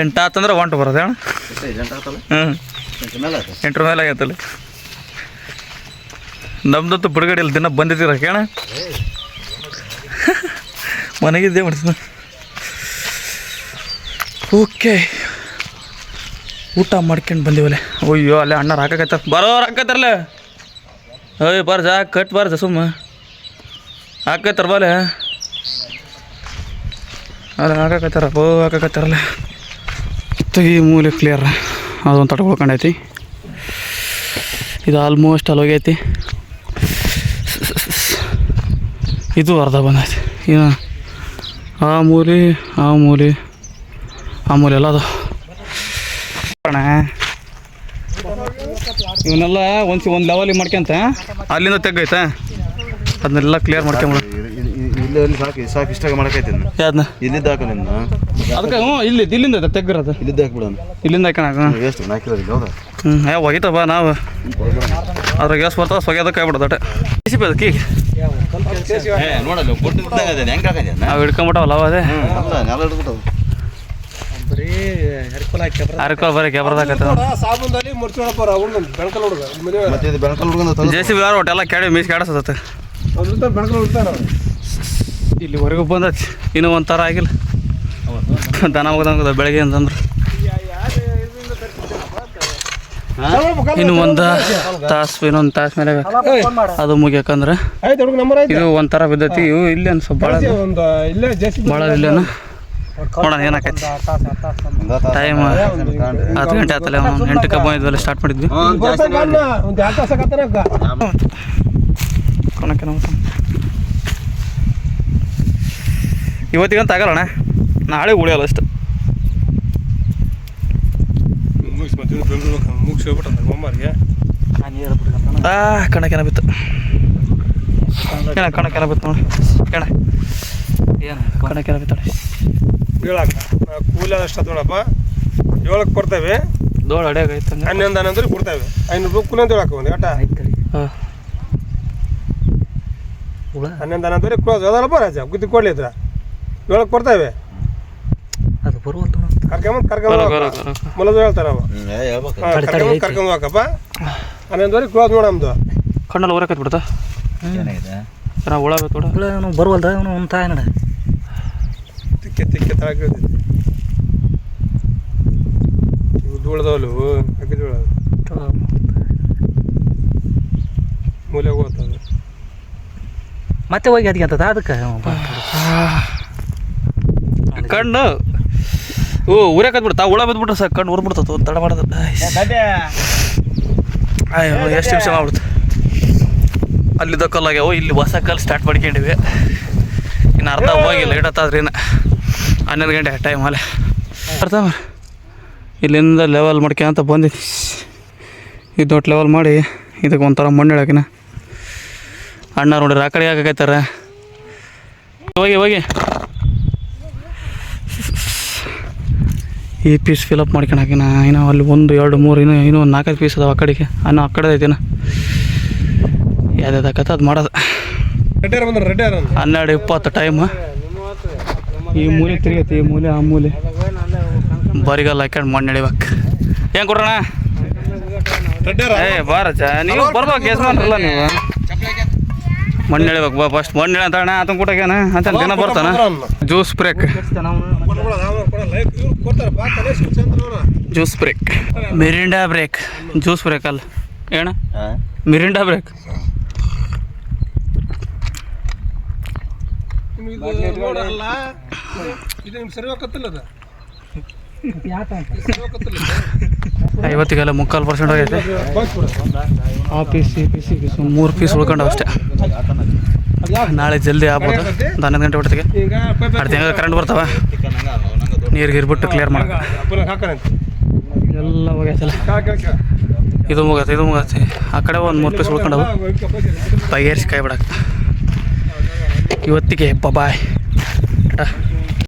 ಎಂಟು ಆತಂದ್ರೆ ಒಂಟು ಬರೋದು ಹ್ಞೂ. ಎಂಟ್ರ ಮೇಲೆ ಆಗೈತಲ್ಲ. ನಮ್ದಂತೂ ಬಿಡುಗಡೆ ಇಲ್ಲ ದಿನ ಬಂದಿದ್ದೀರ ಕೇಳ? ಮನೆಗಿದ್ದೆ ಮಾಡ್ತೀನಿ ಓಕೆ. ಊಟ ಮಾಡ್ಕೊಂಡು ಬಂದಿವಲ್ಲ ಅಯ್ಯೋ ಅಲ್ಲೇ ಅಣ್ಣ ಹಾಕಕತ್ತಾರ ಬರೋ ಹಾಕತ್ತಾರಲ್ಲ ಅಯ್ಯ ಬರ ಜಾ ಕಟ್ ಬಾರ ಸುಮ್ಮ. ಹಾಕತ್ತಾರ ಬಾಲೆ. ಅಲ್ಲ ಹಾಕಕತ್ತಾರ. ಬೋ ಹಾಕಕತ್ತಾರಲ್ಲ. ಈ ಮೂಲೆ ಕ್ಲಿಯರ್ ಅದೊಂದು ತಡ್ಕೊಳ್ಕೊಂಡೈತಿ ಇದು ಆಲ್ಮೋಸ್ಟ್ ಅಲ್ಲಿ ಹೋಗೈತಿ. ಇದು ಅರ್ಧ ಬಂದೈತಿ. ಇನ್ನು ಆ ಮೂಲೆ ಆ ಮೂಲೆ ಆ ಮೂಲೆ ಎಲ್ಲ ಅದು ಇವನ್ನೆಲ್ಲ ಒಂದು ಒಂದು ಲೆವೆಲಿಗೆ ಮಾಡ್ಕೊಂತ, ಅಲ್ಲಿಂದ ತೆಗ್ಗೈತೆ? ಅದನ್ನೆಲ್ಲ ಕ್ಲಿಯರ್ ಮಾಡ್ಕೊಂಬಿಡ. ಇಲ್ಲಿ ಸಾಕು ಸಾಕು ಇಷ್ಟಾಗ ಮಾಡಕೈತಿ ಯಾವ್ದನ್ನ ಇಲ್ಲಿದ್ದ ಹಾಕ ನಿನ್ನ. ಅದಕ್ಕೆ ಹ್ಞೂ ಇಲ್ಲಿ ಇಲ್ಲಿಂದ ತೆಗ್ಗಿರೋದು ಇಲ್ಲಿದ್ದ ಹಾಕ್ಬಿಡೋಣ ಇಲ್ಲಿಂದ ಹಾಕೋಣ ಎಷ್ಟು ನಾಲ್ಕಿಲ್ಲ ಹೌದಾ? ಹ್ಞೂ ಏ ನಾವು. ಅದ್ರಾಗ ಗ್ಯಾಸ್ ಬರ್ತಾ ಸೊಗ್ಯದಕ್ಕೆ ಆಗ್ಬಿಡೋದು ಅಟ ಸಿ ಅದಕ್ಕೆ ಈಗ. ಏ ನೋಡಲ್ಲ ಕೊಟ್ಟಿದ್ದಾಗ ಅದೇ ಹೆಂಗೆ ಹಾಕಂದೆ? ನಾವು ಹಿಡ್ಕೊಂಬಿಟ್ಟವಲ್ಲ ಅವ ಅದೇ. ನೆಲ ಬರೀ ಜೆ ಸಿ ಬಿ ಯಾರು ಒಟ್ಟೆಲ್ಲ ಕೆಡಿ ಮೀಸ್ ಕಾಡಿಸತ್ತ ಇಲ್ಲಿವರೆಗೂ ಬಂದೈತಿ. ಇನ್ನೂ ಒಂಥರ ಆಗಿಲ್ಲ. ದನ ಹೋದಂಗದ ಬೆಳಗ್ಗೆ ಅಂತಂದ್ರೆ. ಇನ್ನು ಒಂದು ತಾಸು ಇನ್ನೊಂದು ತಾಸು ಮೇಲೆ ಅದು ಮುಗಿಯಕಂದ್ರೆ ಇದು ಒಂಥರ ಬಿದ್ದೈತಿ. ಇವು ಇಲ್ಲಿ ಅನ್ಸ ಭಾಳ ಒಂದು ಇಲ್ಲೇ ಜಾಸ್ತಿ ಭಾಳ ಇಲ್ಲೇನ ನೋಡೋಣ ಏನಾಕೈತಿ ಟೈಮ್ ಹತ್ತು ಗಂಟೆ ಆತಲ್ಲ ಎಂಟು ಎಂಟಕ್ಕೆ ಬಂದಿದ್ವಲ್ಲ ಸ್ಟಾರ್ಟ್ ಮಾಡಿದ್ವಿ. ಕೊನಕ್ಕೆ ನಮ್ಮ ಇವತ್ತಿಗಂತ ಆಗಲ್ಲಣ್ಣ. ನಾಳೆ ಉಳಿಯಲ್ಲ ಅಷ್ಟು. ಆ ಕಣಕ್ಕೆನ ಬಿತ್ತು. ಕಣ ಕಣಕ್ಕೆನ ಬಿತ್ತು ನೋಡಿ. ಕಣ ಏನು ಕಣಕ್ಕೆನ ಬಿತ್ತು ಹೇಳಕ್ಕ ಕೂಲಿ ಅಷ್ಟು ನೋಡಪ್ಪ. ಏಳಕ್ಕೆ ಕೊಡ್ತೇವೆ. ದೋಳ ಅಡಿಯಾಗೈತೆ ಆಗೈತೆ ಹನ್ನೊಂದು ಹನ್ನೊಂದ್ರೆ ಕೊಡ್ತೇವೆ. ಐನೂರು ರೂಪಾಯಿ ಕೂಲಿ ಅಂತ ಹೇಳಕ್ಕ ಒಂದು ಗಂಟ ಹಾಂ. ಹನ್ನೊಂದು ಹನ್ನೊಂದ್ರೆ ಕ್ಲೋಸ್ ಅದಲ್ಲಪ್ಪ ರಾಜ ಗುದ್ದಿ ಏಳಕ್ಕೆ ಕೊಡ್ತೇವೆ ಅದು ಬರುವಂತ ಕರ್ಕೊಂಬಂದು ಮೊಲದ ಹೇಳ್ತಾರ ಕರ್ಕೊಂಬಂದು ಕರ್ಕೊಂಡು ಹೋಗಕ್ಕಪ್ಪ ಹನ್ನೊಂದುವರೆ ಕ್ಲೋಸ್ ನೋಡಮ್ದು ಕಣ್ಣಲ್ಲಿ ಹೊರಕತ್ ಬಿಡ್ತಾ ಏನಾಗಿದೆ? ನಾವು ಒಳಗೆ ತೋಡ ಬರುವಲ್ದ? ಅವನು ಒಂದು ತಾಯಿ ನಡ. ತಿಕ್ಕೆ ತಿಕ್ಕೆ ತಳಕ ಇವು ಧೂಳದವಲು ಅಕ್ಕಿ ಧೂಳ ಮೂಲೆಗೆ ಹೋಗ್ತದೆ. ಮತ್ತೆ ಹೋಗಿ ಅದಕ್ಕೆ? ಅಂತದ ಅದಕ್ಕೆ ಕಣ್ಣು. ಓ ಊರಕ್ಕೆ ಬಿಡ್ತಾ ಹುಳ ಬಿದ್ಬಿಟ್ರೆ ಸರ್ ಕಣ್ಣು ಉರ್ಬಿಡ್ತತ್ತು ತಡ ಮಾಡೋದು. ಅಯ್ಯೋ ಎಷ್ಟು ನಿಮಿಷ ಮಾಡ್ಬಿಡ್ತು ಅಲ್ಲಿದ್ದ ಕಲ್ಲಾಗ್ಯಾವ ಇಲ್ಲಿ ಹೊಸ ಕಲ್ ಸ್ಟಾರ್ಟ್ ಮಾಡ್ಕೊಂಡಿವಿ. ಇನ್ನು ಅರ್ಧ ಹೋಗಿಲ್ಲ ಇನ್ನು ಹನ್ನೆರಡು ಗಂಟೆ ಟೈಮ್ ಅಲ್ಲೇ. ಅರ್ಥ ಇಲ್ಲಿಂದ ಲೆವೆಲ್ ಮಾಡ್ಕೊಂತ ಬಂದಿದ್ವಿ ಇದು ದೊಡ್ಡ ಲೆವೆಲ್ ಮಾಡಿ ಇದಕ್ಕೆ ಒಂಥರ ಮಣ್ಣು ಇಡಕಿನ ಅಣ್ಣ ನೋಡ್ರಿ ಆ ಕಡೆ ಹೋಗಿ ಹೋಗಿ. ಈ ಪೀಸ್ ಫಿಲಪ್ ಮಾಡ್ಕೊಳಕಿನ ಏನೋ ಅಲ್ಲಿ ಒಂದು ಎರಡು ಮೂರು ಇನ್ನೂ ಇನ್ನೂ ಒಂದು ನಾಲ್ಕೈದು ಪೀಸ್ ಅದಾವ ಆ ಕಡೆಗೆ. ಅನ್ನೋ ಆ ಕಡೆ ಐತಿನ. ಯಾವ್ದು ಆಕತ್ತ ಅದು ಮಾಡೋದು. ಹನ್ನೆರಡು ಇಪ್ಪತ್ತು ಟೈಮ್ ಈ ಮೂಲೆ ತಿರುಗೈತಿ ಈ ಮೂಲೆ ಆ ಮೂಲೆ. ಬರಿಗಲ್ಲ ಹಾಕ್ಯಂಡು ಮಣ್ಣು ಎಳಿಬೇಕು. ಏನು ಕೊಡೋಣ ಏ ಬಾರಚ್ಚ ನೀವು ಬರ್ಬೇಕು ಯಜಮಾನ್ರಲ್ಲ ನೀವು. ಮಣ್ಣು ಎಳಿಬೇಕು ಬಾ ಫಸ್ಟ್ ಮಣ್ಣು ಅಂತ ಅಣ್ಣ ಆತನ ಕೂಟಗೇನ ಅಂತ ದಿನ ಬರ್ತಾನ. Juice break juice break Mirinda break juice break ಅಲ್ಲ. ಏನ? ಹಾಂ. ಮಿರಿಂಡಾ ಬ್ರೇಕ್ ಐವತ್ತಿಗೆಲ್ಲ ಮುಕ್ಕಾಲು ಪರ್ಸೆಂಟ್ ಆಗೈತೆ ಆ ಪೀಸ್ ಈ ಪೀಸ್ ಈ ಪೀಸ್ ಮೂರು ಪೀಸ್ ಉಳ್ಕೊಂಡವು ಅಷ್ಟೇ. ನಾಳೆ ಜಲ್ದಿ ಆಗ್ಬೋದು. ಹನ್ನೊಂದು ಗಂಟೆ ಹೊತ್ತಿಗೆ ಈಗ ಅಡ್ದು ಹೆಂಗ ಕರೆಂಟ್ ಬರ್ತಾವ. ನೀರು ಗಿರ್ಬಿಟ್ಟು ಕ್ಲಿಯರ್ ಮಾಡೋದು ಎಲ್ಲ ಹೋಗೈತಲ್ಲ ಇದು ಮುಗತ್ತೆ ಇದು ಮುಗತ್ತೆ ಆ ಕಡೆ ಒಂದು ಮೂರು ಪೀಸ್ ಉಳ್ಕೊಂಡವು ಬಗೆಹರಿಸಿ ಕೈ ಬಿಡಕ್ಕೆ. ಇವತ್ತಿಗೆ ಬಾಯ್ ಟಾಟಾ